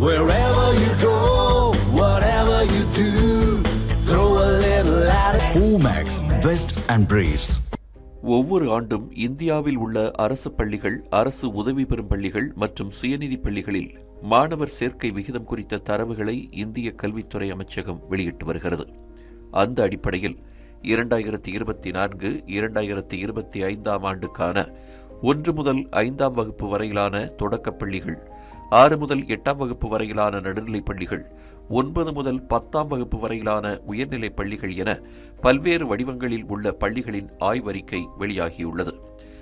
Wherever you go, whatever you do, throw a little at it. Omax, Vest and Briefs. ஒவ்வொரு ஆண்டும் இந்தியாவில் உள்ள அரசு பள்ளிகள் அரசு உதவி பெறும் பள்ளிகள் மற்றும் சுயநிதி பள்ளிகளில் மாணவர் சேர்க்கை விகிதம் குறித்த தரவுகளை இந்திய கல்வித்துறை அமைச்சகம் வெளியிட்டு வருகிறது அந்த அடிப்படையில் இரண்டாயிரத்தி இருபத்தி நான்கு இரண்டாயிரத்தி இருபத்தி ஐந்தாம் ஆண்டுக்கான ஒன்று முதல் ஐந்தாம் வகுப்பு வரையிலான தொடக்கப் பள்ளிகள் ஆறு முதல் எட்டாம் வகுப்பு வரையிலான நடுநிலைப் பள்ளிகள் ஒன்பது முதல் பத்தாம் வகுப்பு வரையிலான உயர்நிலைப் பள்ளிகள் என பல்வேறு வடிவங்களில் உள்ள பள்ளிகளின் ஆய்வறிக்கை வெளியாகியுள்ளது.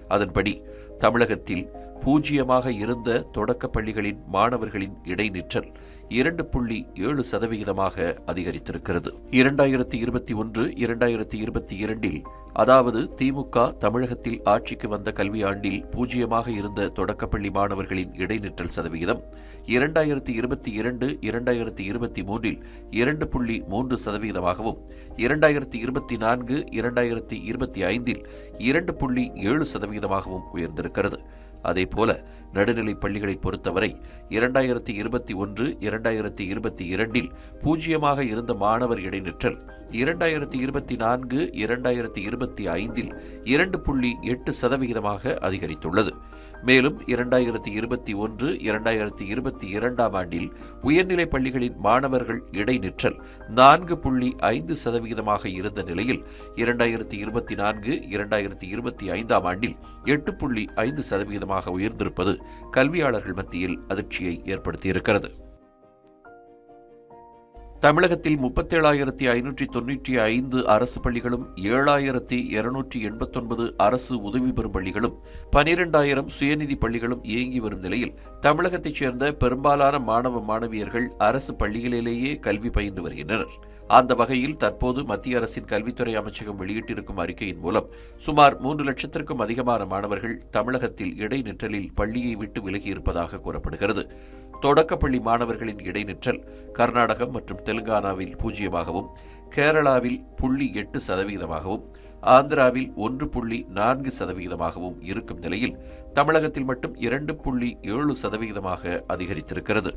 அதன்படி தமிழகத்தில் பூஜ்ஜியமாக இருந்த தொடக்கப் பள்ளிகளின் மாணவர்களின் இடைநிற்றல் இரண்டு புள்ளி ஏழு சதவிகிதமாக அதிகரித்திருக்கிறது. இரண்டாயிரத்தி இருபத்தி ஒன்று இரண்டாயிரத்தி இருபத்தி இரண்டில் அதாவது திமுக தமிழகத்தில் ஆட்சிக்கு வந்த கல்வியாண்டில் பூஜ்ஜியமாக இருந்த தொடக்கப்பள்ளி மாணவர்களின் இடைநிற்றல் சதவிகிதம் இரண்டாயிரத்தி இருபத்தி இரண்டு இரண்டாயிரத்தி இருபத்தி மூன்றில் இரண்டு புள்ளி மூன்று சதவிகிதமாகவும் இரண்டாயிரத்தி இருபத்தி நான்கு இரண்டாயிரத்தி இருபத்தி ஐந்தில் இரண்டு புள்ளி ஏழு சதவிகிதமாகவும் உயர்ந்திருக்கிறது. அதேபோல நடுநிலைப் பள்ளிகளை பொறுத்தவரை இரண்டாயிரத்தி இருபத்தி ஒன்று இரண்டாயிரத்தி இருபத்தி இரண்டில் பூஜ்ஜியமாக இருந்த மாணவர் இடைநிற்றல் இரண்டாயிரத்தி இருபத்தி நான்கு இரண்டாயிரத்தி இருபத்தி ஐந்தில் இரண்டு புள்ளி எட்டு சதவிகிதமாக அதிகரித்துள்ளது. மேலும் இரண்டாயிரத்தி இருபத்தி ஒன்று இரண்டாயிரத்தி இருபத்தி இரண்டாம் ஆண்டில் உயர்நிலைப் பள்ளிகளின் மாணவர்கள் இடைநிற்றல் நான்கு புள்ளி ஐந்து சதவிகிதமாக இருந்த நிலையில் இரண்டாயிரத்தி இருபத்தி நான்கு இரண்டாயிரத்தி இருபத்தி ஐந்தாம் ஆண்டில் எட்டு புள்ளி ஐந்து சதவிகிதமாக உயர்ந்திருப்பது கல்வியாளர்கள் மத்தியில் அதிர்ச்சியை ஏற்படுத்தியிருக்கிறது. தமிழகத்தில் முப்பத்தேழாயிரத்தி ஐநூற்றி தொன்னூற்றி ஐந்து அரசு பள்ளிகளும் ஏழாயிரத்தி இருநூற்றி எண்பத்தொன்பது அரசு உதவி பெறும் பள்ளிகளும் பனிரெண்டாயிரம் சுயநிதி பள்ளிகளும் இயங்கி வரும் நிலையில் தமிழகத்தைச் சேர்ந்த பெரும்பாலான மாணவ மாணவியர்கள் அரசு பள்ளிகளிலேயே கல்வி பயின்று வருகின்றனர். அந்த வகையில் தற்போது மத்திய அரசின் கல்வித்துறை அமைச்சகம் வெளியிட்டிருக்கும் அறிக்கையின் மூலம் சுமார் மூன்று லட்சத்திற்கும் அதிகமான மாணவர்கள் தமிழகத்தில் இடைநிற்றலில் பள்ளியை விட்டு விலகியிருப்பதாக கூறப்படுகிறது. தொடக்கப்பள்ளி மாணவர்களின் இடைநிற்றல் கர்நாடகம் மற்றும் தெலுங்கானாவில் பூஜ்ஜியமாகவும் கேரளாவில் புள்ளி எட்டு சதவீதமாகவும் ஆந்திராவில் ஒன்று புள்ளி நான்கு சதவீதமாகவும் இருக்கும் நிலையில் தமிழகத்தில் மட்டும் இரண்டு புள்ளி ஏழு சதவீதமாக அதிகரித்திருக்கிறது.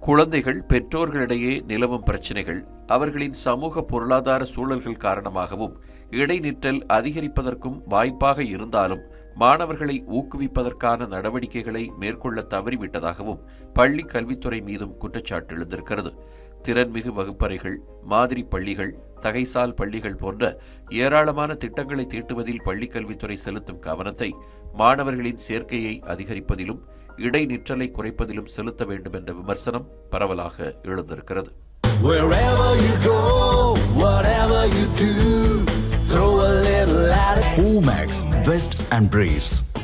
குழந்தைகள் பெற்றோர்களிடையே நிலவும் பிரச்சினைகள் அவர்களின் சமூக பொருளாதார சூழல்கள் காரணமாகவும் இடைநிற்றல் அதிகரிப்பதற்கும் வாய்ப்பாக இருந்தாலும் மாணவர்களை ஊக்குவிப்பதற்கான நடவடிக்கைகளை மேற்கொள்ள தவறிவிட்டதாகவும் பள்ளி கல்வித்துறை மீதும் குற்றச்சாட்டு எழுந்திருக்கிறது. திறன்மிகு வகுப்பறைகள் மாதிரி பள்ளிகள் தகைசால் பள்ளிகள் போன்ற ஏராளமான திட்டங்களை தீட்டுவதில் பள்ளிக் கல்வித்துறை செலுத்தும் கவனத்தை மாணவர்களின் சேர்க்கையை அதிகரிப்பதிலும் இடைநிற்றலை குறைப்பதிலும் செலுத்த வேண்டும் என்ற விமர்சனம் பரவலாக எழுந்திருக்கிறது. Vest and Briefs.